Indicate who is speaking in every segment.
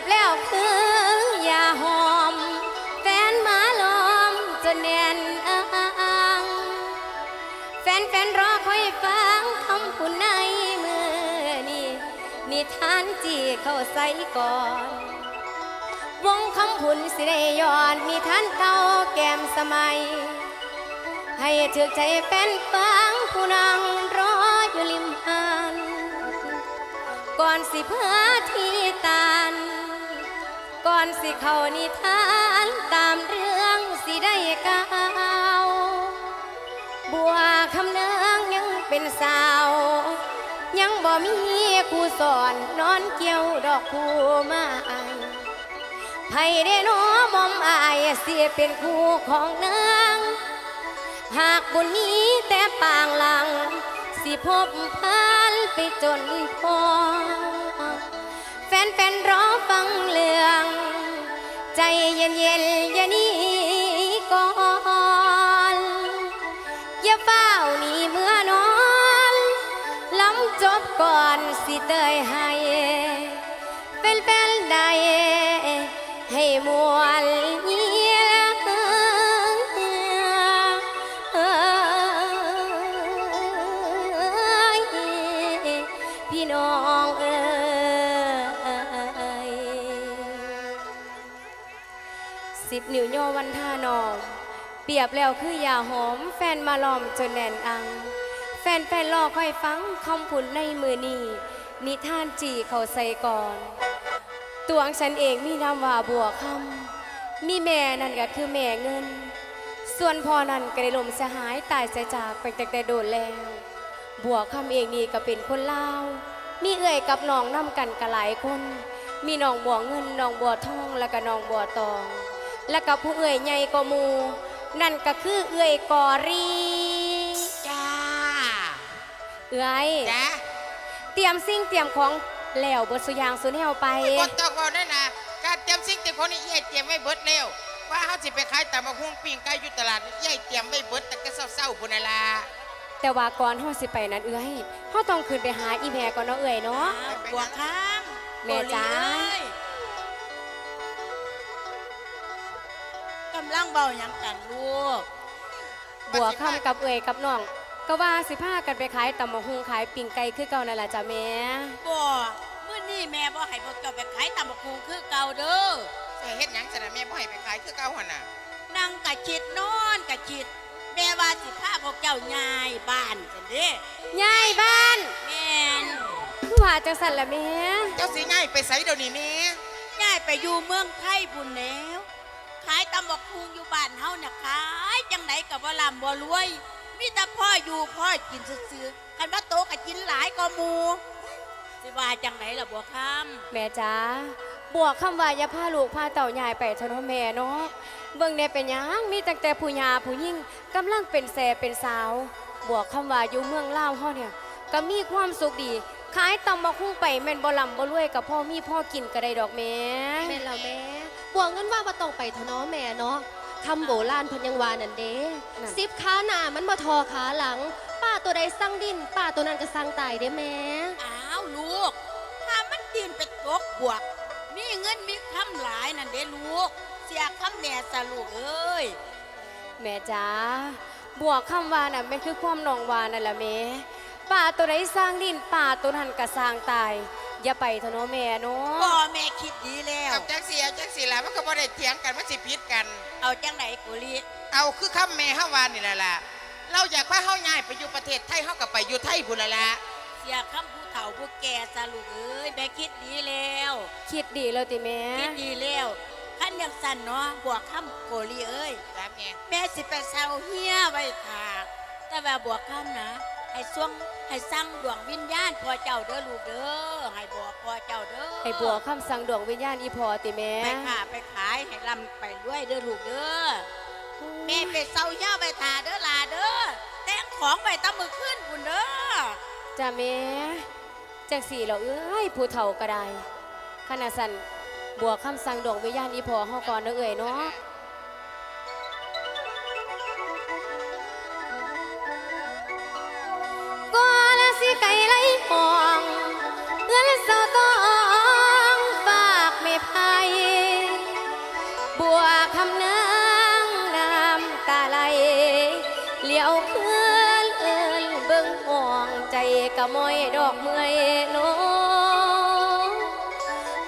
Speaker 1: บแล้วคือยาหอม แฟนหมาล้อมจนแน่นอังแฟนแฟนรอคอยฟังคำคุณในมือนี่นิทานจีเข้าใส่ก่อน วงคำพุนสิได้ย้อนนิทานเก่าแก้มสมัย ให้ถึกใจแฟนฟังผู้นังรออยู่ริมหานก่อนสิเพาที่ตาน ก่อนสิเขานิทานตามเรื่องสิได้กล่าว บัวคำเนืองยังเป็นสาว ยังบ่มีครูสอนนอนเกี่ยวดอกคูไม้ไผได้หนอมอมอายเสียเป็นครูของนางหากบุญนี้แต่ปางหลัง สิพบพันไปจนพอแฟนๆรอฟังเรื่ อง ใจเย็นเย็นอย่านี้ก่อนอย่าเฝ้าหนีเมื่อนอนล้ำจบก่อนสิเตยให้ รียบแล้วคือยาหอมแฟนมาล้อมจนแน่นอัง แฟนแฟนรอคอยฟังคำพูดในมือนี้นิทานจีเขาใส่ก่อน ตัวงฉันเองมีนามว่าบัวคำมีแม่นั่นก็คือแม่เงิน ส่วนพ่อนั่นก็ได้ลมสหายตายใจจากไปแต่แต่โดนแล้ว บัวคำเองนี่ก็เป็นคนลาวมีเอ่ยกับน้องนํกันก็หลายคน มีน้องบัวเงินน้องบัวทองแล้วก็น้องบัวตอง แล้วก็ผู้เอ่ยใหญ่กว่ามู นั่นก็คือเอ่ยกอรี
Speaker 2: จ้า
Speaker 1: เอ่ย
Speaker 2: จ้า
Speaker 1: เตรียมสิ่งเตรียมของแล้วเบดสุอยางสุนแหวไป
Speaker 2: บนตอกเบาได้นะการเตรียมสิ่งเตรียมของนี่เอี้ยเตรียมไว้เบิดเร็วว่าเขาสิไปขายตามมาหุ้งปิ้งไก่อยู่ตลาดเอี้ยเตรียมไว้เบิดแต่ก็เศร้าๆพุ่นน่ะล่ะ
Speaker 1: แต่ว่าก่อนเฮาสิไปนั้นเอ่ยเฮาต้องขึ้นไปหาอีแม่ก่อนเนาะเอ่ยเนาะ
Speaker 2: ไปไป
Speaker 3: บัวข้าม
Speaker 1: แม่จ๋า
Speaker 3: กลีเอ้ยกำลังเบาหยังกันลูก
Speaker 1: บัวคำกับเอ่ยกับน้อง ก็ว่าสิพากันไปขายตำมะฮุงขายปิ่งไก่คือเก่านั่นล่ะจ้ะแม่
Speaker 3: บ่มื้อนี้แม่บ่ให้พวกเจ้าไปขายตำบักหุ่งคือเก่าเด้อ
Speaker 2: สิเฮ็ดหยังซะนะแม่บ่ให้ไปขายคือเก่าหั่นน่ะ
Speaker 3: นั่งกะจิตนอนกะจิตแม่ว่าสิพาพวกเจ้าย้ายบ้านจังเด้
Speaker 1: ยายบ้าน
Speaker 3: แม่น
Speaker 1: คือว่าจังสั่นล่ะแม่
Speaker 2: เจ้าสิง่ายไปไสเดี๋ยวนี้แม่
Speaker 3: ย้ายไปอยู่เมืองไทยพุ่นแล้วขายตำบักหุ่งอยู่บ้านเฮาน่ะขายจังไดก็บ่ร่ำบ่รวย มีแต่พ่ออยู่พ่อกินซื่อๆคันว่าโตก็กินหลายก็หมู่สิว่าจังไดล่ะบัวค่ำ
Speaker 1: แม่จ๋าบวกคำว่าอย่าพาลูกพาเต่ายายไปเถอะเนาะแม่เนาะเบิ่งได้เป็นหยังมีตั้งแต่ผู้หญาผู้ยิ่งกำลังเป็นแสเป็นสาว บวกคำว่าอยู่เมืองลาวเฮาเนี่ยก็มีความสุขดีขายตำบักหุ่งไปแม่นบ่ลำบ่รวยกับพ่อมีพ่อกินก็ได้ดอกแม่
Speaker 4: แม่นแล้วแม่ บวกเงินว่าบ่ต้องไปเถอะเนาะแม่เนาะคำโบราณเพันยังวานันเด้
Speaker 1: นั่น
Speaker 4: สิบขาหน้ามันบ่ทอขาหลัง ป้าตัวใดสั่งดิน ป้าตัวนั้นก็สั่งตายเด้แม่
Speaker 3: อ้าวลูก ถ้ามันดินไปตกบวก มีเงินมีคำหลายนั่นเด้ลูก เสียคำแหน่สะลูกเอ้ย
Speaker 1: แม่จ๋าบวกคำว่าน่ะแม่นคือความนองวานั่นล่ะแม่ป่าตัวใดสร้างดินป่าตัวนั้นก็สร้างตาย อย่าไปเถอะเนาะแม่เนา
Speaker 3: พ่อะแม่คิดดีแล้ว
Speaker 2: กับจังสิเอาจังสิล่ะมันก็บ่ได้เถียงกันมันสิผิดกัน
Speaker 3: เอาจังไหนกุลี
Speaker 2: เอาคือคำแม่เฮาว่านี่แหละล่ะเราอยากพาเฮาย้ายไปอยู่ประเทศไทยเฮาก็ไปอยู่ไทยพุ่นน่ะล่ะ
Speaker 3: เสียคำผู้เฒ่าผู้แก่สะลูกเอ้ยแม่คิดดีแล้ว
Speaker 1: คิดดีแล้วติแม่
Speaker 3: คิดดีแล้วขั้นยังสั่นเนาะบวกคำโกลีเอ้ย
Speaker 2: จ้าแม่
Speaker 3: แม่สิไปเซาเฮียไว้ถากแต่ว่าบวกคำนะ ให้ส่วงให้สั่งดวงวิญญาณพ่อเจ้าเด้อลูกเด้อให้บอกพ่อเจ้าเด้อ
Speaker 1: ไอ้บัวคำสั่งดวงวิญญาณอีพอติแม่
Speaker 3: ไปขาไปขายให้ลำไปด้วยเด้อลูกเด้อแม่ไปเซาเฮียไว้ถาเด้อหลาเด้อแต่งของไปตั้งมือขึ้นบุญเด้อ
Speaker 1: จ้าแม่จังสี่เราเอ้ยผู้เฒ่าก็ได้ขณะสันบัวคำสั่งดวงวิญญาณอีพอเฮาก่อนเด้อเอ่ยเนาะ มอยดอกเมื่อยโล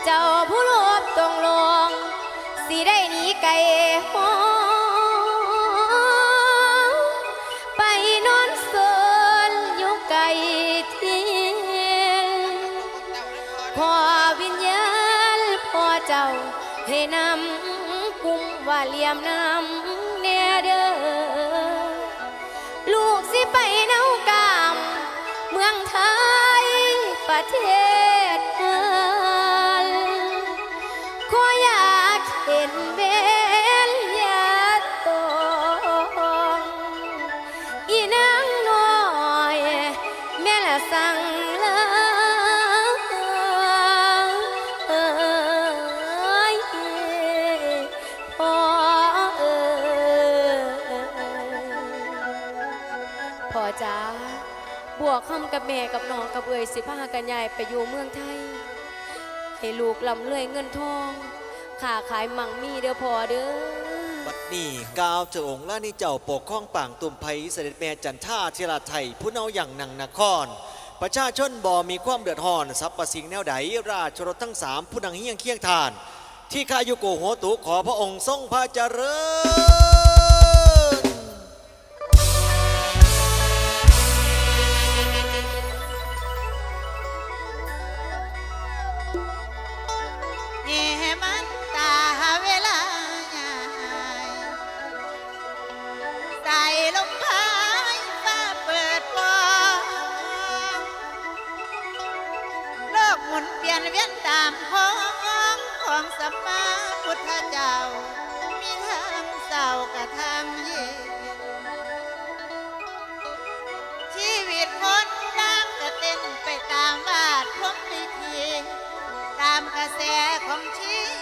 Speaker 1: เจ้าผู้ลบตรงลงสิได้หนีไกลหองไปนอนเซินอยู่ไกลที่ขอวิญญาณพอเจ้าให้นำคุ้มว่าเลียมนำ กับแม่กับน้องกับเอ่ยสิพากันใหญ่ไปอยู่เมืองไทย ให้ลูกลำเลื่อยเงินทองข้าขายมั่งมีเด้อพ่อเด้อ
Speaker 5: บัดนี้กาวเจ้าองค์ล่านี่เจ้าปกข้องป่างตุ่มไผ่เสด็จแม่จันท่าเทลาไทยผู้เนาอย่างหนังนคร ประชาชนบ่มีความเดือดร้อนทรัพย์ประสิงแนวใดราชรถทั้งสามผู้นังเฮียงเคียงทาน ที่ข้าอยู่โกโหตุขอพระองค์ทรงพระเจริญ
Speaker 6: come to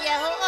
Speaker 6: 姐夫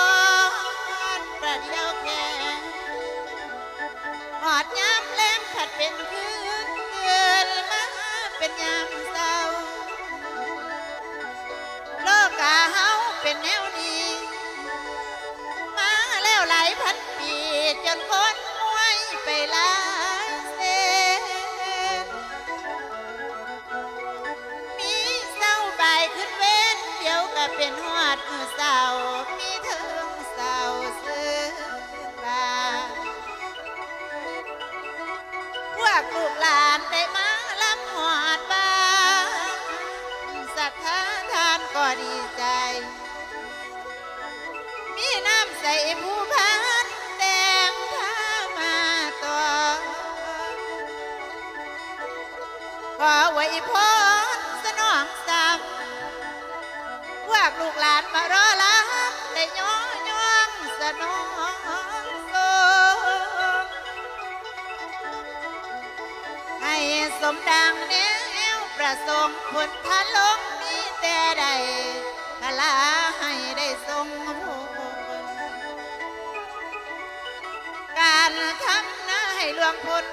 Speaker 6: ลวงพล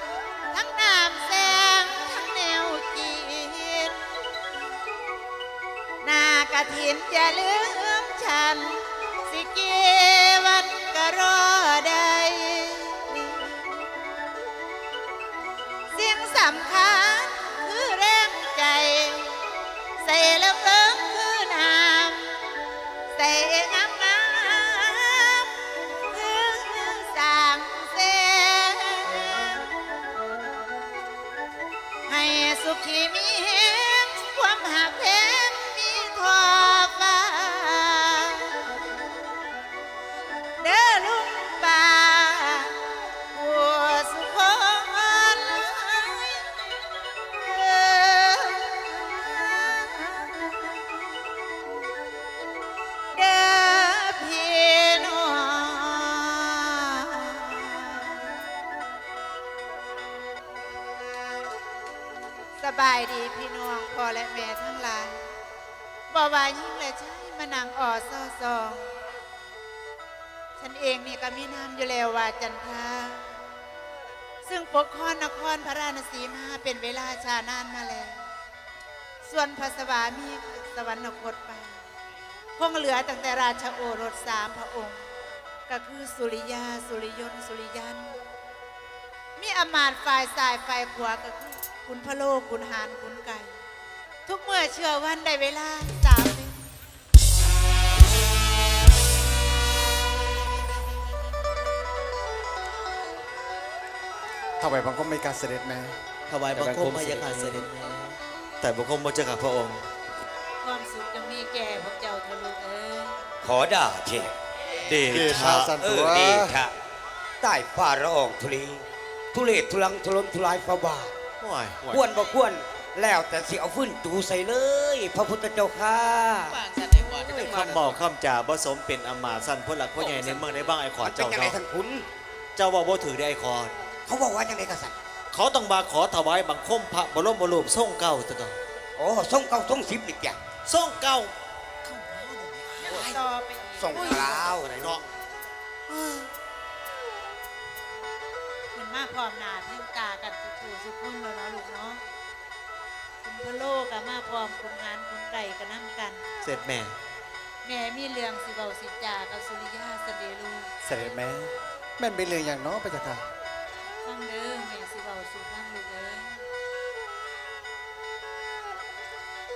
Speaker 6: ทั้งนามแสงทั้งแนวจีนนากระถินอย่าลืมฉัน ดีพี่น้องพ่อและแม่ทั้งหลายบ่วายิ่งและใช่มานังอ่อซอซอง ฉันเองนี่ก็มีนามอยู่แล้วว่าจันทาซึ่งปกครองนครพระราชสีมาเป็นเวลาชานานมาแล้ว ส่วนพระสวามีสวรรคตไปคงเหลือตั้งแต่ราชโอรสสามพระองค์ ก็คือสุริยา สุริยน สุริยัน มีอมาตย์ฝ่ายซ้ายฝ่ายขวาก็คือ คุณพะโลคุณหานคุณไก่ ทุกเมื่อเชื่อวันได้เวลาสามเดือน
Speaker 7: ถวายบังคมไม่การเสด็จแม่
Speaker 5: ถวายบังคมพระยาคาเสด็จแม่แต่บังคมพระเจ้าข้าพระองค์
Speaker 3: ความสุขจะมีแก่พวกเจ้าทะลุเอ้ย
Speaker 8: ขอด่าเทพ
Speaker 5: เด
Speaker 7: เด
Speaker 5: ชะ
Speaker 7: ชาสัน
Speaker 8: เอ
Speaker 7: ตั
Speaker 8: อ
Speaker 7: ว
Speaker 8: ดีค่ะใต้ฟ้าละอองทุลีทุเลศทุลังทุลนทุลายฟ้าบาท
Speaker 5: ว้าย
Speaker 8: ควรบ่ควรแล้วแต่สิเอาฟื้นตูใส่เลย พระพุทธเจ้าค่ะ
Speaker 2: บ้างสันได้บ่จะได้
Speaker 5: คำบอกคำจ่าผสมเป็นอำมาตย์สั้นพลหลักพ่อใหญ่ในเมืองในบ้างไอ้ขอด
Speaker 8: เป็น
Speaker 5: เจ้า
Speaker 8: จังไง
Speaker 5: เนาะ
Speaker 8: ท่านคุณ
Speaker 5: เจ้าว่าบ่ถือได้ไอ้ขอด
Speaker 8: เขาบอกว่าจังไงกษัตริย์
Speaker 5: เขาต้องมาขอถวายบังคมพระบรมรูปทรงเก่าตะก่อน
Speaker 8: โอ้ส่งเก้าส่งสิบนี่จ้ะ
Speaker 5: ทรงเก่า
Speaker 6: ต่อไปอีก
Speaker 8: ส่งกล่าว
Speaker 5: ไหนเนาะ
Speaker 6: มัน มาพร้อมหน้าเพ่งตากันสุขสุขคนเลยเนาะลูกเนาะคุณพะโลกับมาพร้อมคุณหานคุณไก่ก็นั่งกัน
Speaker 5: เสร็จแม่
Speaker 6: แม่มีเรื่องสิเบาสิจากับสุริยาเสด็จลูก
Speaker 7: เสด็จแม่แม่นเป็นเรื่องอย่างเน้อพระเจ้าค่ะ
Speaker 6: ฟังเด้อแม่สิเบาสู่ฟังลูกเอ้ย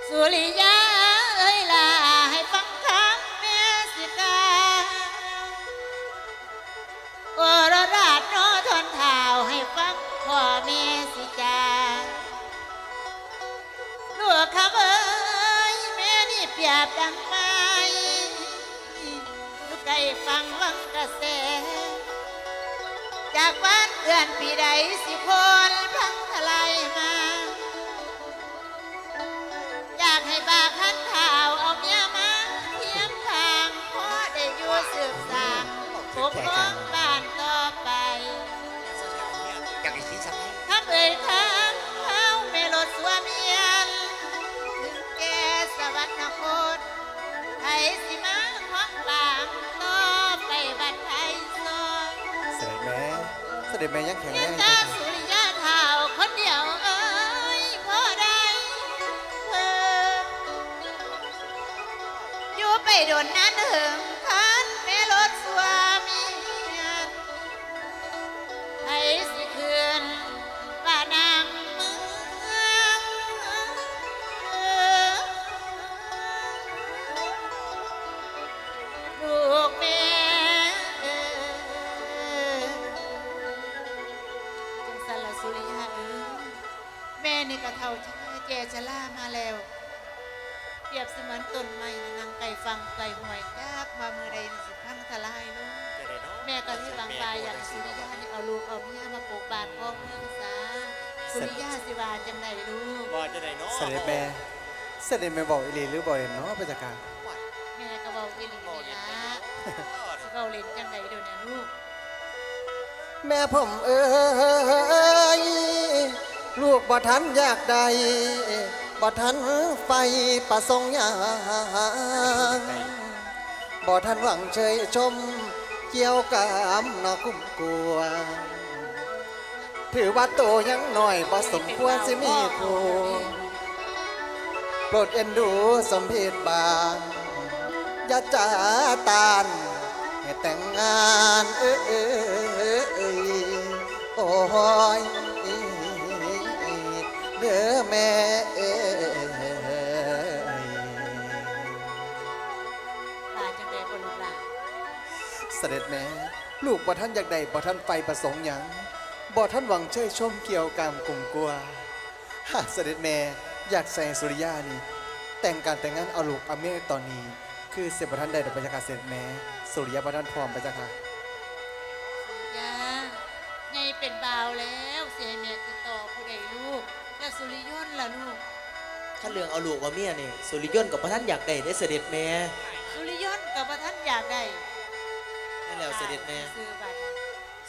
Speaker 6: สุริยาเอ้ยล่ะให้ฟังคำแม่สิกาโอรรา พ่อแม่สิจาลูกขับเอ้ยแม่นี่เปียบดังไม้ลูกไก่ฟังวังกระแส จากบ้านเดือนปีใดสิพลพังทลายมา อยากให้บาคันข่าวเอาเมียมาเทียมทางพอได้อยู่สืบสางปกครอง คำเอ่ยคำเขาไม่ลดสวเมียนถึงแก่สวรรคตไทยสิมาของบางต่อไปบัดไทยซอย
Speaker 7: เสด็จแม่เสด็จแม่ยังแข็ง
Speaker 6: เงิ
Speaker 7: แร
Speaker 6: น
Speaker 7: ง
Speaker 6: ตา
Speaker 7: อยู่
Speaker 6: สุริยะเท่าคนเดียวเอ้ยพอได้เพิ่มอยู่ไปโดนนั้นถึง ฟังไก่หวยยากมาเมื่อใดนี่สิพังทลายลูกแม่ก็ที่บางปลายอย่างสุริยานี่เอาลูกเอาเมียมาปลูกบ้านพ่อเมืองซะสุริยาสิวาจังไดลูก
Speaker 5: ว่าจะได้เนาะ
Speaker 7: เสด็จแม่เสด็จแม่บอกอีหลีหรือบอกเล่นเนาะพระเจ้าค่ะ
Speaker 6: แม่ก็เบาอีหลีนี่ละสิเบาเล่นจังไดเดี๋ยวนี้ลูก
Speaker 7: แม่ผมเอ้ยลูกบ่ทันอยากใด บ่ทันไฟประสงยางบ่ทันหวังเชยชม เกี่ยวกับนอคุ้มกลัว ถือว่าโตยังหน่อยบ่สมควรสิมีครูโปรดเอ็นดูสมเพศบางอย่าจ้าตานให้แต่งงานเอ้ยเอ้ยเอ้ยโอ้ยเด้อแม่เอ้ เสด็จแม่ลูกบ่ท่านอยากได้บ่ท่านไฟประสงค์หยังบ่ท่านหวังเชยชมเกี่ยวกามกลุ่มกลัวหากเสด็จแม่อยากใส่สุริยานี่ แต่งการแต่งงานเอาลูกเอาเมียตอนนี้ คือเสพบ่ท่านใดดอกพระเจ้าค่ะเสด็จแม่สุริยาบ่ท่านพร้อมพระเจ้าค่ะ
Speaker 6: ยาไงเป็นบ่าวแล้วเสียแม่คือต่อผู้ใดลูกแล้วสุริยนต์ล่ะลูก
Speaker 9: ถ้าเรื่องเอาลูกว่าเมียนี่สุริยนต์กับพระท่านอยากได้ได้เสด็จแม่
Speaker 6: สุริยนต์กับว่าท่านอยากได้
Speaker 9: นั่น แล้วเสด็จแม่
Speaker 6: ซื้อบัตร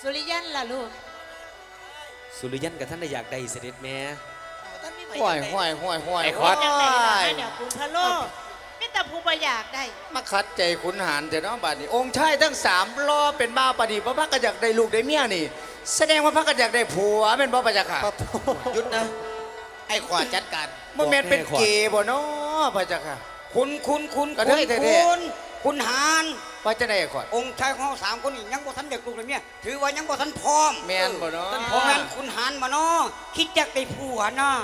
Speaker 6: สุริยันต์ล่ะลูก
Speaker 9: สุริยันกับท่านได้อยากได้เสด็จแม่
Speaker 6: ท่านมี
Speaker 10: ห่วยห่วยห่วยห่วย
Speaker 8: ไอ้ขวัญ
Speaker 6: จังไดล่ะเนี่ยคุณพะโลมีแต่ผู้บ่อยากได้
Speaker 10: มาขัดใจขุนหารเถอะเนาะบัดนี้ องค์ชายทั้งสามรอเป็นบ้าวปฏิพระพักก็อยากได้ลูกได้เมียนี่ แสดงว่าพระก็อยากได้ผัวเป็นบ่ประจักษ์ค่ะ
Speaker 9: หยุดนะ ไอ้ขวาจัดการ
Speaker 10: มันแม่นเป็นเกย์บ่เนาะพระจักษ์ค่ะ
Speaker 8: คุณคุณคุณ
Speaker 10: กระเทยแท้ๆ
Speaker 8: คุณคุณหาร
Speaker 10: ว่าจะได้ก่อน
Speaker 8: องค์ชายของเราสามคนนี่ยังบ่ทันเด็กลูกเลยเนี่ยถือว่ายังบ่ทันพร้อม
Speaker 10: แม่นบ่เนาะ
Speaker 8: เพราะงั้นคุณหารมาเนาะคิดอยากได้ผัวเนาะ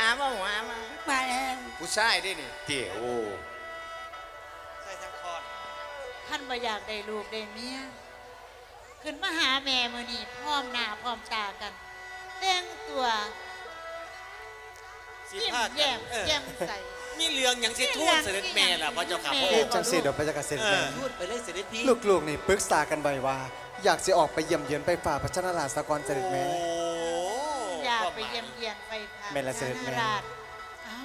Speaker 6: อามาหัวอามา
Speaker 8: มาแล้ว
Speaker 10: ผู้ชายได้นี่
Speaker 8: เตี๋ยว
Speaker 6: ท่านบ่อยากได้ลูกได้เมียขึ้นมาหาแม่มื้อนี้พร้อมหน้าพร้อมตากันแต่งตัว
Speaker 5: สิ
Speaker 6: ยิ้ม
Speaker 5: พา
Speaker 6: แย้
Speaker 5: กัน
Speaker 6: ม
Speaker 5: เออ
Speaker 6: แจ่มใส
Speaker 5: มีเรื่องหยังสิทูลเสด็จแม่ล่ะพระเจ้าค่ะพระองค์
Speaker 7: จังสีเดี๋ยวพระเจ้าเกษตรแม่
Speaker 9: พูดไปเลยเสด็จพี่
Speaker 7: ลูกๆนี่ปรึกษากันไว้ว่า อยากจะออกไปเยี่ยมเยือนไปฝ่าพระชนราชสกรเสด็จแม่
Speaker 6: อยากไปเยี่ยมเยียนไปพา
Speaker 7: แม่ละเสด็จแม่
Speaker 6: ราชเอ้า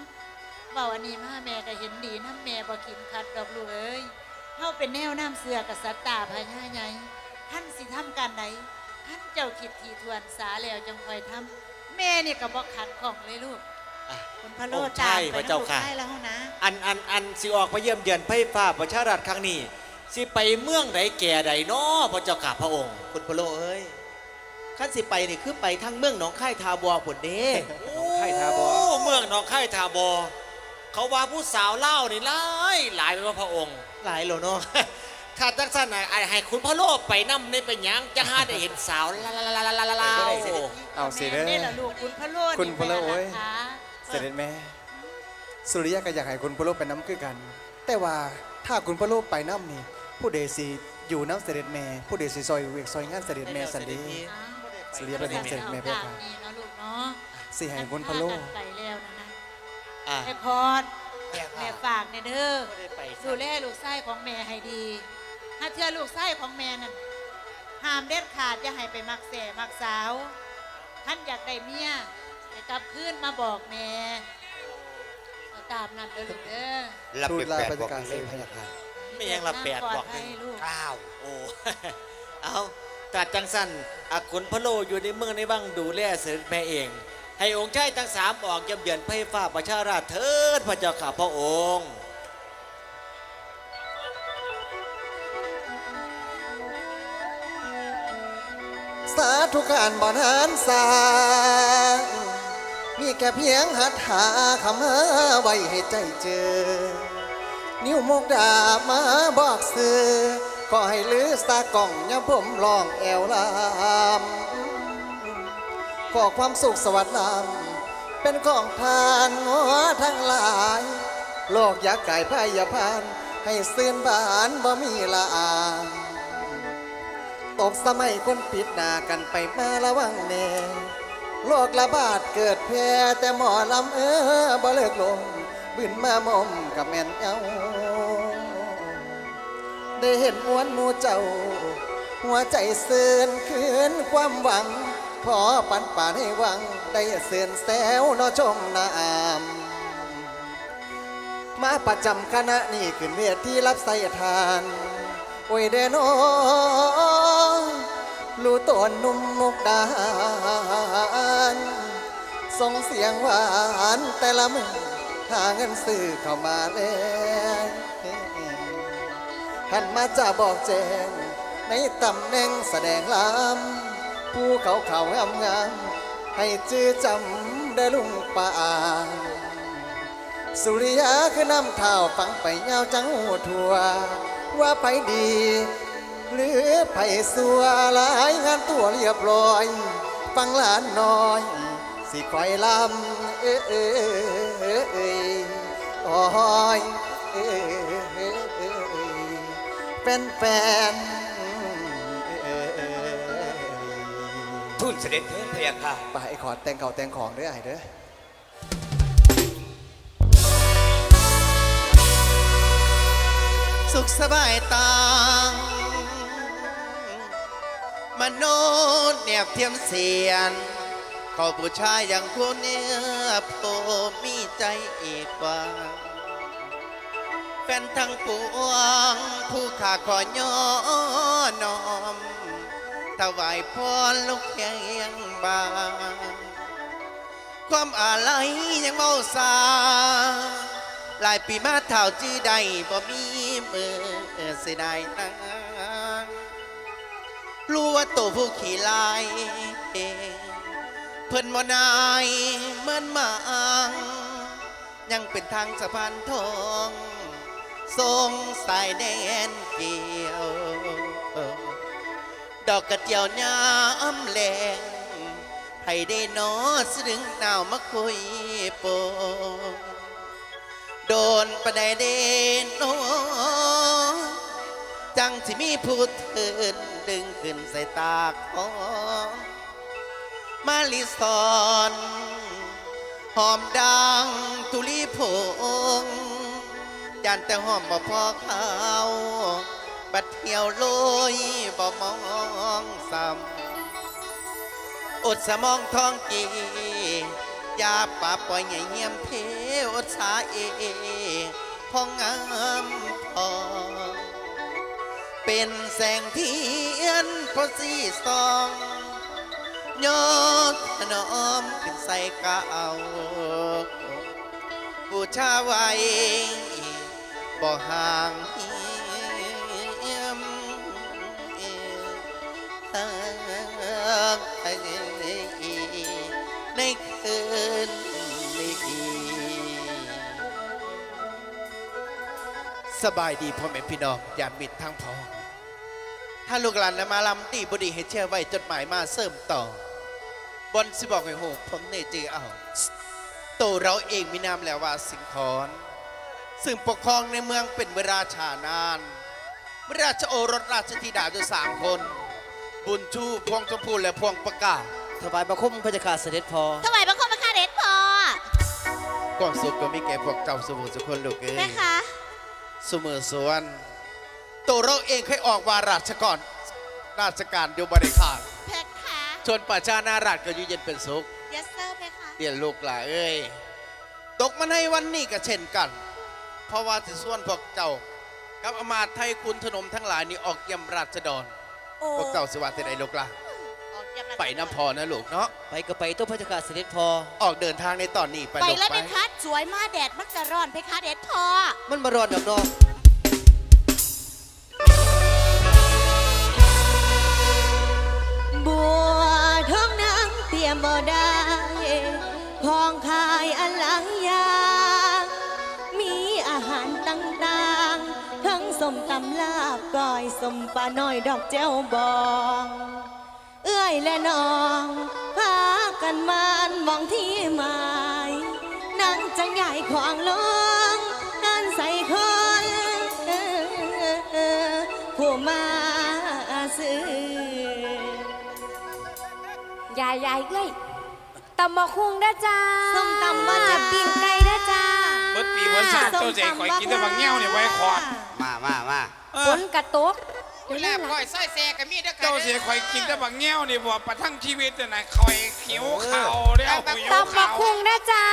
Speaker 6: เบาอันนี้มาแม่ก็เห็นดีน้ำแม่บ่ขินคัดดอกลูกเอ้ยเฮาเป็นแนวน้ำเสือกับสัตตาพญาใหญ่ท่านสิทำการใดท่านเจ้าคิดทีทวนสาแล้วจังคอยทำแม่นี่ก็บ่ขัดของเลยลูก
Speaker 5: อะ
Speaker 6: คุณ พระโล
Speaker 5: โอ้
Speaker 6: ด
Speaker 5: ใช่
Speaker 6: ตามไป
Speaker 5: พระเจ้าค่ะ
Speaker 6: ใช่แล้วนะ
Speaker 5: อันอันอันสิออกไปเยี่ยมเยือนไพ่ฟ้าประชารัฐครั้งนี้สิไปเมืองใดแก่ใดน้อพระเจ้าข่าพระองค์
Speaker 9: คุณพะโลเอ้ยขั้นสิไปนี่คือไปทั้งเมืองหนองค่ายทาบัวผลเด้
Speaker 5: ไข่ทาบอเมืองหนองไข่ทาบอเขาว่าผู้สาวเล่าวนี่หลายหลายเป็นว่าพระองค์
Speaker 9: หลายโหลเนาะ
Speaker 5: ถ้าจังสั้นน่ะไอ้ให้คุณพระโลกไปนำในเป็นหยังจะหาได้เห็นสาวลาลาลาลาลาลาลา
Speaker 9: ไปก็ได้เสด็จพี่
Speaker 7: เอาสิเด้อ
Speaker 6: แม่นี่แหละลูกคุณพระโลด
Speaker 7: คุณพระโลด
Speaker 6: นี่
Speaker 7: โอ้ย
Speaker 6: แม่ล่ะคะ
Speaker 7: เสด็จแม่ สุริยะก็อยากให้คุณพระโลกไปน้ำคือกัน แต่ว่าถ้าคุณพระโลกไปน้ำนี่ ผู้เดซีอยู่น้ำเสด็จแม่ ผู้เดซีซอยเวกซอยงานเสด็จแม่สันดี
Speaker 6: อ้าว
Speaker 7: สุริยะเป็นเสด็จแม่เพื่อค่ะ
Speaker 6: นี่เนาะลูกเนาะ
Speaker 7: สิให้คุณพระโลก
Speaker 6: ไปแล้วนะนะ
Speaker 5: อะ
Speaker 6: ไอ้คอดแม่ฝากในเด้อ
Speaker 5: ไม่ได้ไป
Speaker 6: ดูแลลูกไส้ของแม่ให้ดี ถ้าเชื่อลูกไส้ของแม่นั่นห้ามเด็ดขาดอย่าให้ไปมักแสมักสาว ท่านอยากได้เมีย ไปกลับคืนมาบอกแม่เอาตามนั้นเด้อลูกเด้อ
Speaker 8: รับ
Speaker 7: ทู
Speaker 8: ไป
Speaker 7: ตลา
Speaker 8: แปด
Speaker 7: พระ
Speaker 8: บอก
Speaker 7: การ
Speaker 8: เล
Speaker 7: เสด็
Speaker 8: ย
Speaker 7: จพระยาค่ะ
Speaker 5: ไม่ยังละแปดบอกห
Speaker 6: ให้
Speaker 5: นึ่ง
Speaker 6: ลูก
Speaker 8: เก้า
Speaker 5: โอ้เอาตัดจังสั้นอาคุณพระโลอยู่ในเมืองในบ้างดูแลเสด็จแม่เอง ให้องค์ชายทั้งสามออกเยี่ยมเยือนไพ่ฟ้าประชาราชเถิดพระเจ้าข่าพระองค์
Speaker 7: สาธุการบ่นานสร้ามีแค่เพียงหัดหาคำหาไว้ให้ใจเจอ นิ้วมกดาบมาบอกสื่อก็ให้ลือสากล่องยาผมลองแอวลามขอความสุขสวัสดิ์ลำเป็นของผ่านหัวทั้งหลาย โลกอยากไก่พายาพาน ให้ซื่นบานบ่มีละอาง ตกสมัยคนปิดหน้ากันไปมาระวังแน่โรคระบาดเกิดแพร่แต่หมอลำเออบ่เลิกลงบืนมามอมกับแม่นเย้าได้เห็นมวนมูเจ้า หัวใจเสื่อนคืนความหวังพอปันป่านให้หวัง ได้เสื่อนแซวนอชมนามมาประจำคณะนี่ขึ้นเวทีรับใส่ทาน โอ้ยเดโนรู้ตัวนุ่มมุกดาหารส่งเสียงหวานแต่ละมือหาเงินซื้อเข้ามาแล้วหันมาจะบอกแจงในตำแหน่งแสดงลำผู้เขาเขางามงามให้จื้อจำได้ลุงป่าสุริยาคือน้ำเท้าฟังไปยาวจังหูทั่ว ว่าไปดี หรือไปสัวหลายงานตัวเรียบร้อย ฟังหลานน้อย สิคอยลำเอ้ยเอ้ยเอ้ยเอ้ยโอ้ยเอ้ยเอ้ยเอ้ยแฟนแฟนเอ้ยเอ้ย
Speaker 8: ทุนเสด็จเถิดพระยาค่ะ
Speaker 7: ไปไอ้ขอแต่งเก่าแต่งของเด้อไอ้เด้อ
Speaker 9: สุขสบายตังมนุษย์เนียบเทียมเสียน ขอผู้ชายอย่างคุณเนี่ยผมมีใจอีกว่าแฟนทั้งปวง ผู้ขาขอย่อนอมถวายพรลูกเคียงบางความอาลัยยังเมาสา หลายปีมาเท่าจีใดบ่มีมือเสียดายนางรู้ว่าตัวผู้ขี่ลายเพิ่นบ่นายเหมือนหมางยังเป็นทางสะพานทองทรงสายแดนเกี่ยว ดอกกระเจียวน้ำแรงให้ได้นอสดึงหนาวมาคุยโป โดนประไดเดนโนจังที่มีผู้เทินดึงขึ้นใส่ตาของมาลิสอนหอมดังตุลีผงยันแต่หอมบ่พอเขาบัดเที่ยวโลยบ่มองซ้ำอดสมองท้องกี ยาป่าปล่อยใหญ่เงียมเพอดสาเอห้องงามพอ เป็นแสงเทียนพอสีสองยอดถนอมขึ้นใส่กาเอาบูชาไว้บ่ห่าง สบายดีพ่อแม่พี่น้องอย่ามิดทั้งพ้องถ้าลูกหลานและมาลำตีบดีให้แช่ไว้จดหมายมาเสริมต่อบนสิบอกให้โหผมเนจือเอาโตวเราเองมีนามแล้วว่าสิงคอนซึ่งปกครองในเมืองเป็นเวลาชานานเวราชโอรสราชธิดาด้วยสามคน บุญชูพวงชมพูและพวงประกาศ
Speaker 7: ถวายบังคมพระเจ้าข้าเสด็จพอ
Speaker 3: ถวายบังคมพระคาเด็ดพอ
Speaker 9: ความสุขก็มีแก่พวกเจ้าสมุสุคนลูกเอ้
Speaker 3: แม่
Speaker 9: ย
Speaker 3: คะ
Speaker 9: เสมอสวนตัวเราเองเคยออกวาราชกรราชการอยู่บริขาร
Speaker 3: เพชรคะ
Speaker 9: ชนประชานาราชก็อยู่เย็นเป็นสุข
Speaker 3: ยัสเซอร์เพคะ
Speaker 9: เรียนลูกหล่ะเอ้ย ตกมาในวันนี้ก็เช่นกัน เพราะว่าสิส่วนพวกเจ้า กับอำมาตย์ไทยคุณถนมทั้งหลายนี่ออกเยี่ยมราชดร
Speaker 3: โอ้
Speaker 9: พวกเจ้าสิว่าที่ไหนลูกล่ะ
Speaker 3: ออกเยี่ยมราช
Speaker 9: ไปน้ำพอนะลูกเนาะ
Speaker 7: ไปก็ไปตัวพระเจ้าข้าเสด็จพอ
Speaker 9: ออกเดินทางในตอนนี้ไป
Speaker 3: ไป
Speaker 9: ลูก
Speaker 3: แล้ว
Speaker 9: ไป
Speaker 3: เพคะสวยมากแดดมักจะร้อนเพคะเด็ดพอ
Speaker 7: มันมารอนดอกดอก
Speaker 1: บัวท้องนางเตรียมบ่ได้ของขายอลังยางมีอาหารต่างๆ ทั้งสมตำลาบก้อยสมปลาน้อยดอกแจ้วบอง เอื้อยและน้องพากันมานมองที่หมายนั่งจังใหญ่ของลงนั่นใส่คนผู้มาซื้อ
Speaker 4: ยายยายเอ้ยตำมะคุงนะจ้า
Speaker 1: ส้มตำว่าจะปิ้งไก่นะจ้า
Speaker 11: เบิดปีเบิดชาติเจ้าเจ๊ข่อยกินแต่บางเงี้ยวเนี่ยไว้คอด
Speaker 8: มามามา
Speaker 4: ฝนกระตก
Speaker 2: ดูแลก้อยส้อยแซก็มีเด้วยกัน
Speaker 11: เจ้าเจ๊ข่อยกินแต่บางเงี้ยวเนี่ยบอกประทังชีวิตเนี่ยนะข่อยหิวข้าวเด้วหิว
Speaker 4: ตำมะ
Speaker 11: ข้าว
Speaker 4: คุงนะจ้า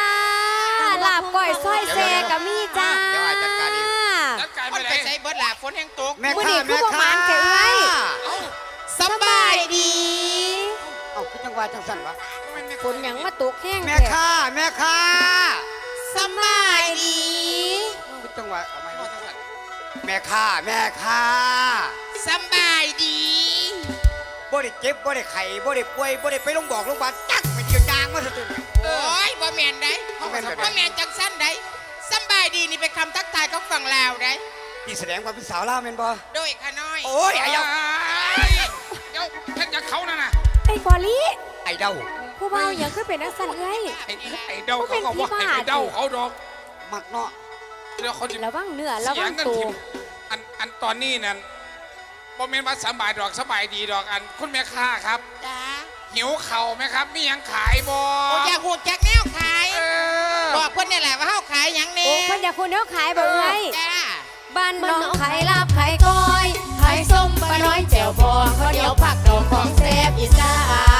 Speaker 4: ลาบก้อยซอยแซกับมีจ้า
Speaker 8: เดี๋ยวอาจจัดการเอง
Speaker 11: จัดการ
Speaker 2: ค
Speaker 11: ไป
Speaker 2: น
Speaker 11: เล
Speaker 2: ไป
Speaker 11: ย
Speaker 2: ใส่เบิดหล่ะฝนแห้งตก
Speaker 8: แม่
Speaker 4: มื้อ
Speaker 8: ค้า
Speaker 4: นี้คือ
Speaker 8: แม่
Speaker 4: บ่ห
Speaker 8: ค้ามา
Speaker 4: นแก่เอ้ย
Speaker 2: สบายดี
Speaker 8: เอ้าคือจังหวะจังสั่นวะ
Speaker 4: ฝนหยังมาตกแห้ง
Speaker 8: แม่
Speaker 4: แท้
Speaker 8: ค้าแม่ค้า
Speaker 2: สบายดี
Speaker 8: คือจังหวะเอาไมแม่ค้าแม่ค้า
Speaker 2: สบายดี
Speaker 8: บ่ได้เจ็บบ่ได้ไข้บ่ได้ป่วยบ่ได้ไปโรงบอกโรงพยาบาลจักไปเจียวยางมาซะตัวเนี่ย
Speaker 2: โอ้ยบ่แมนได้
Speaker 8: บ่แม่นแบบไหน
Speaker 2: บ่แมนจังสั้นได้สบายดีนี่เป็นคำทักทายของฝั่งลาวได้
Speaker 8: พี่แสดงความเป็นสาวลาวแม่นบ่
Speaker 2: โดยขาน้อย
Speaker 8: โอ้ยไอ้เดา
Speaker 11: เดี๋ยวเพชรจะเขานั่นน่ะ
Speaker 4: ไอ้บอลี่
Speaker 8: ไอ้เดา
Speaker 4: ผู้เบาหยังคือเป็นนักสั่นเอ้ย
Speaker 11: ไอ้ไอ้เดาเขาก็ว่าไอ้เดาเขาดอก
Speaker 8: มักเนาะ
Speaker 11: เดี๋ยวเขาจะ
Speaker 4: ระวังเนื้อระ
Speaker 11: เสี
Speaker 4: วั
Speaker 11: ย
Speaker 4: ง
Speaker 11: งกัน
Speaker 4: ตัว
Speaker 11: ทิมอันอันตอนนี้นั่น บ่แม่นว่าสบายดอกสบายดีดอกอัน คุณแม่ค้าครับ
Speaker 2: จ้า
Speaker 11: หิวเข่าวไหมครับ มีหยังขายบ่
Speaker 2: โอ้อยากหูแจ็คแนวขาย
Speaker 11: เออ
Speaker 2: บอกเพื่อนนี่แหละว่าเฮาขายหยังแน่
Speaker 4: โอ้เพิ่นอยากคุณเฮาขายบ่เอ้ย
Speaker 2: จ้า
Speaker 1: บ้านน้องขายลาบขายก้อย ขายส้มปลาน้อยแจ่วบองข้าวเหนียวผักดองของแซ่บอีสาน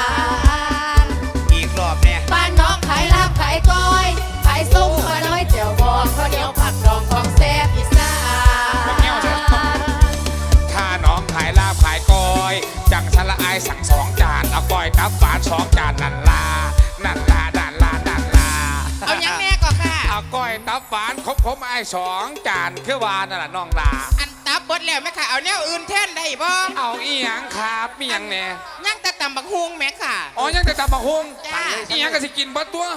Speaker 1: ผ
Speaker 11: มไอ้สองจานคือวานนั่นแหละน้องดา
Speaker 2: อันตับเบิดแล้วแม่ค่ะ เอาแนวอื่นแทนได้บ่
Speaker 11: เอาอีหยังครับมีหยังแน่
Speaker 2: ยังแต่ตำบักฮุงแม่ค่ะ
Speaker 11: อ๋อยังแต่ตำบักฮุง
Speaker 2: จ้า
Speaker 11: อีหยังก็สิกินเบิดตัว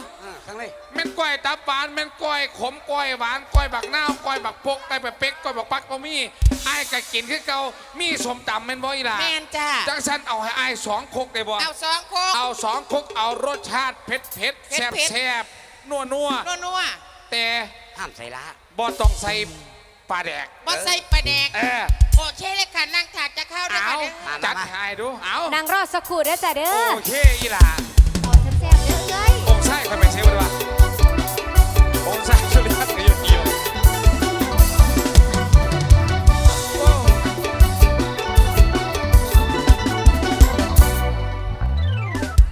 Speaker 10: ทั้งเลย
Speaker 11: แม่นก้อยตับหวานแม่นก้อยขมก้อยหวานก้อยบักนาวก้อยบักพกก้อยบักเป็กก้อยบักปักบ่มีไอ้ายก็กินคือเก่ามีสมตำแม่นบ่อีหล่ะ
Speaker 2: แม่นจ้า
Speaker 11: จังสันเอาให้ไอ้ายสองครกได้บ่
Speaker 2: เอาสองโคก
Speaker 11: เอาสองครกเอารสชาติเผ็ดเผ็ด
Speaker 2: เผ็
Speaker 11: แซ่
Speaker 2: ด
Speaker 11: บ
Speaker 2: เผ็ด
Speaker 11: แซ่บนัวนัว
Speaker 2: นัว
Speaker 11: แต่
Speaker 10: ห้ามใส่ละ
Speaker 11: บ่ต้องใส่ปลาแดก
Speaker 2: ๆบ่ใส่ปลาแดก
Speaker 11: เออ
Speaker 2: โอเคเลยค่ะนั่งถาดจะเข้าด้วย
Speaker 11: เอา
Speaker 2: ค่ะเด้อ
Speaker 11: จัดให้ดู เอา
Speaker 1: นางรอสักครู่เด้อจ้ะเด้อ
Speaker 11: โอเคอีหล่า
Speaker 1: เอาแซ่บๆเด้อเอ้ย
Speaker 11: องค์ไส้ค่อยไปเซฟดีกว่าองค์ไส้สุริยันก็อยู่เดียวโอ้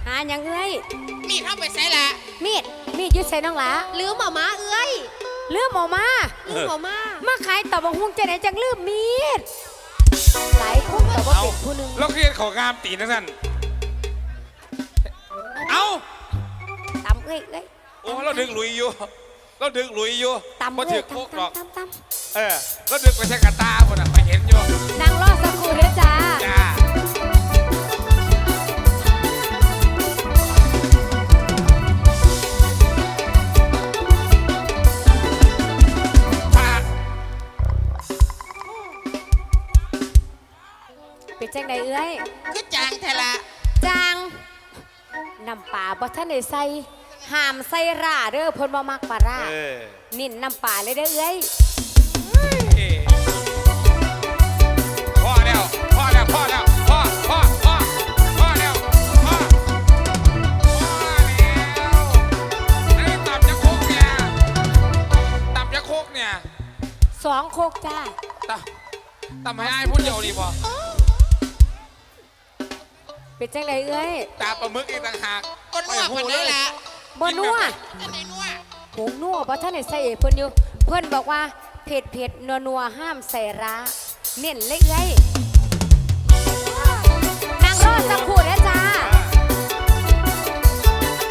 Speaker 1: หาหยังเอ้ย
Speaker 2: มีดเข้าไปใส่ละ
Speaker 1: มีด มีดอยึดใส่น้องหลา
Speaker 4: ลืมหมาม้าเอ้ย
Speaker 1: ลืมเออกมา
Speaker 4: ลืมหมาม้า
Speaker 1: มาขายตับกหุ่งจะไหนจังลืมมีดหลายคนแต่ว่าเป็นผู้หนึง
Speaker 11: เราเครียดของงามตีนะท่านเอา
Speaker 1: ตำเอ้ยเอ้ย
Speaker 11: โอ้เราดึงหลุยอยู่ เราดึงหลุยอยู่
Speaker 1: ตำ
Speaker 11: มา
Speaker 1: เอ้
Speaker 11: ถื
Speaker 1: ย
Speaker 11: อโคก
Speaker 1: ตำ
Speaker 11: หรอก
Speaker 1: ตำตำต
Speaker 11: เออเราดึงไปใช้กระตาบนอะไปเห็นอยู่ำ
Speaker 1: นางรอสักครู่เด้อจ้า
Speaker 11: จ้าำ
Speaker 1: ปลาบ่ท่านได้ใส่ห้ามใส่ร่าเด้อเพิ่นบ่มักปลาร่า
Speaker 11: เออ
Speaker 1: นิ่นน้ำปลาเลยเด้อเอ้ย
Speaker 11: พ่อแล้วพ่อแล้วพ่อแล้วพ่อพ่อพ่อพ่อแล้วพ่อพ่อแล้วไอ้ตับจะโคกเนี่ยตับจะโคกเนี่ย
Speaker 1: สองโคกจ้า
Speaker 11: ตับตับให้ไอ้พูดเดียวดีบ่
Speaker 1: เป็นจังไดเอ้ย
Speaker 11: ตาปลาหมึกอีกต่างหาก
Speaker 2: คนนัวคนนี้ละ
Speaker 1: บ่นัว
Speaker 2: อันไหนนัว
Speaker 1: ผงนัวบ่ท่านได้ใส่เพิ่นอยู่เพิ่นบอกว่าเผ็ดเผ็ดนัวนัวห้ามใส่ร้าเน้นเลยเอ้ยนางรอสักครู่นะจ้า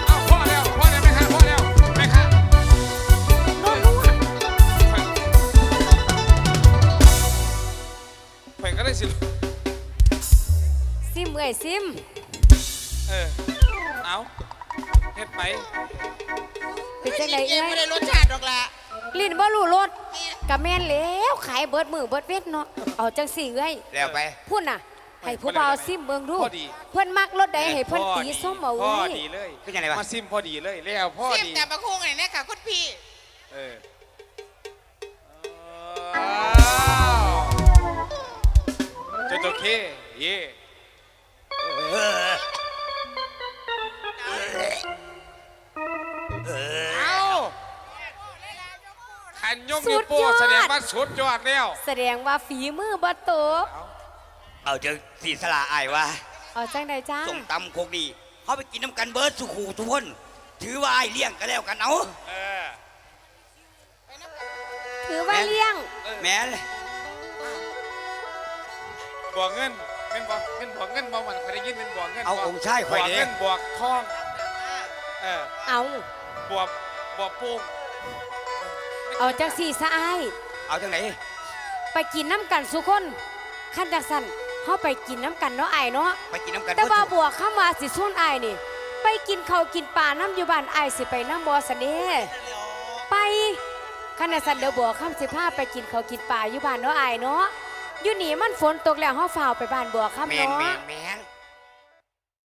Speaker 11: เอาพ่อแล้วพ่อแล้วแม่ค้าพ่อแล้วแม่ค้า
Speaker 1: นัวนัว
Speaker 11: เพิ่นก็ได้สิ
Speaker 1: ซิม เอ้ยซิม
Speaker 11: เออ เอาเฮ็ดไป
Speaker 1: เป็นจังได
Speaker 2: เอง
Speaker 1: เอ้
Speaker 2: ไม่
Speaker 1: ย
Speaker 2: ได้รสชาติหรอกละ
Speaker 1: ลิ้นบ่รู้รสกะแม่นแล้วขายเบิดมือเบิดเวทเนาะเอาจังสี่เอ้ย
Speaker 10: แล้วไป
Speaker 1: พุ่นน่ะให้ผู้บ่าวซิมเบิ่งดู
Speaker 11: พอดี
Speaker 1: เพิ่นมักรสใดให้เพิ่นตีส้มเอา
Speaker 11: พ่อ
Speaker 1: ไว้
Speaker 11: ดีเลย
Speaker 10: เป็นยังไงวะ
Speaker 11: มาซิมพอดีเลยแล้วพ่อ
Speaker 2: เสียม
Speaker 11: ดี
Speaker 2: แต่บักฮุงไงเนี่ยค่ะคุณพี่
Speaker 11: เอออ้าวจดโอเคเย่ เอาขันยกนิ้วโป้แสดงว่าสุดยอดแล้ว
Speaker 1: แสดงว่าฝีมือบ่ตก
Speaker 10: เอาเจอสีสละอ้ายว่า
Speaker 1: เอาจังไดจ้า
Speaker 10: ส่งตำโคกดีเขาไปกินน้ำกันเบิร์ดสุขูทุกคน ถือว่าไอ้ายเลี้ยงกันแล้วกันเอา
Speaker 11: เออ
Speaker 1: ถือว่าเลี้ยง
Speaker 10: แม่น
Speaker 11: บวกเงินเงินบวกเงินบวกเงินบวกมันเคยได้ยินเป็นบวกเงิน
Speaker 10: เอา
Speaker 11: บวก
Speaker 10: องค์ชาย
Speaker 11: บ
Speaker 10: ข่อยว
Speaker 11: ก
Speaker 10: เด้
Speaker 11: เงินบวกทองเออ
Speaker 1: เอา
Speaker 11: บวกบวกปูง
Speaker 1: เอาจังสี่ซะอ้าย
Speaker 10: เอาจังไหน
Speaker 1: ไปกินน้ำกันสุคนขั้นจังสันเฮาไปกินน้ำกันเนาะอ้ายเนาะ
Speaker 10: ไปกินน้ำกัน
Speaker 1: แต่ว่า
Speaker 10: เบิด
Speaker 1: บัวข้ามาสิส่วนอ้ายนี่ ไปกินข้าวกินปลาน้ำอยู่บ้านอ้ายสิไปน้ำบ่สันเด้ไปขณะสันเดี๋ยวบัวข้ามสิพาไปกินข้าวกินปลาอยู่บ้านเนาะอ้ายเนาะ อยู่นี่มันฝนตกแล้วห้าฝ่าวไปบ้านบัวข้าม
Speaker 10: แม่น
Speaker 1: เนาะ
Speaker 10: แม่นแม่น